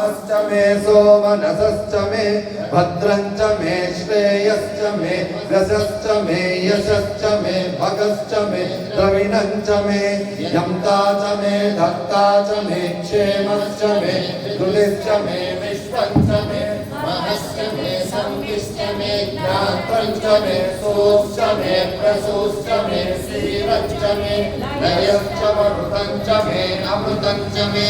मे सोमनसश्च मे भद्रञ्च मे श्रेयश्च मे रसश्च मे यशश्च मे भगश्च मे द्रविणञ्च मे यन्ता च मे धत्ता च मे क्षेमश्च मे दुलिश्च मे विश्वञ्च मे ज्ञात्रञ्च मे सोश्च मे प्रसूश्च मे श्रीरञ्च मे लयश्च मरुतञ्च मे अमृतञ्च मे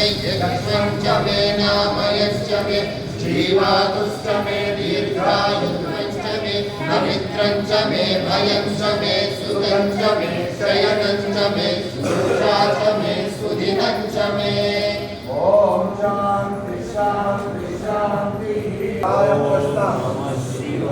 मे नामयश्च मे श्रीवातुश्च मे दीर्घायुष्मञ्च मे पवित्रञ्च मे भयञ्च मे सुतञ्च मे शयनञ्च मे सुषाच मे सुदिनञ्च मे ॐ शान्ति शान्ति शान्तिः।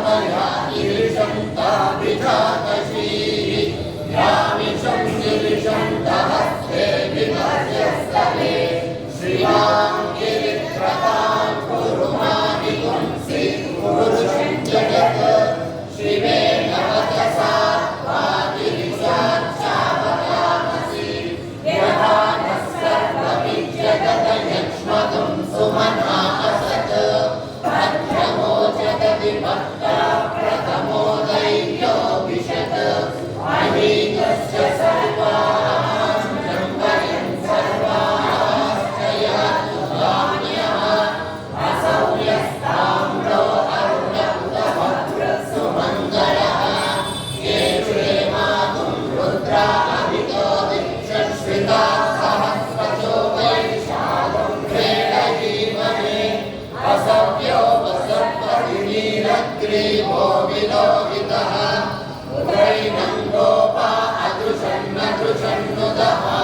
思いは toda roda.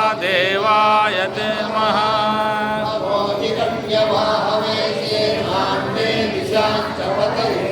já, já.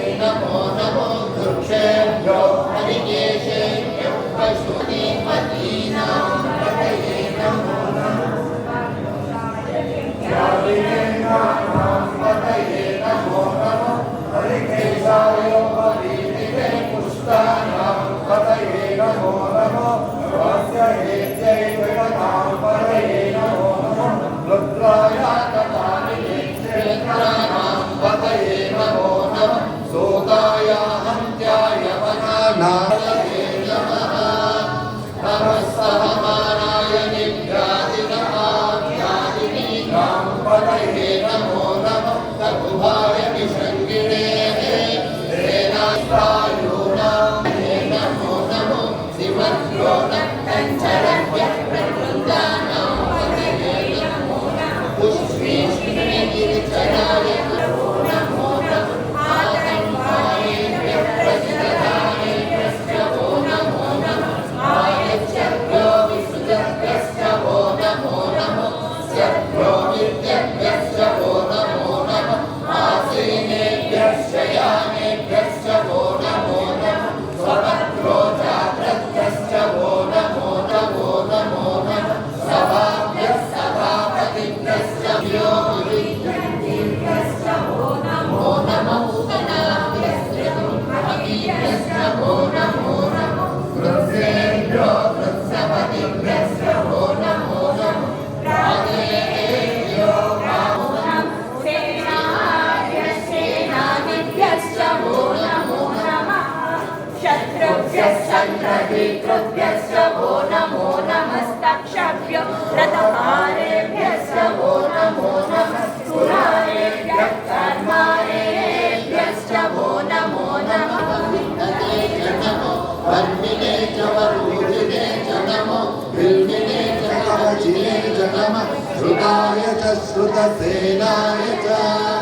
na तन्त्रहीतृभ्यश्च वो नमो नमस्तक्षभ्य रथहारेभ्यश्च वो नमो नमः सुरारेभ्यः कर्मारेभ्यश्च वो नमो नमः वर्मिने च वरुदिने च नमो बिल्मिने च कवचिने च नमः श्रुताय च श्रुतसेनाय च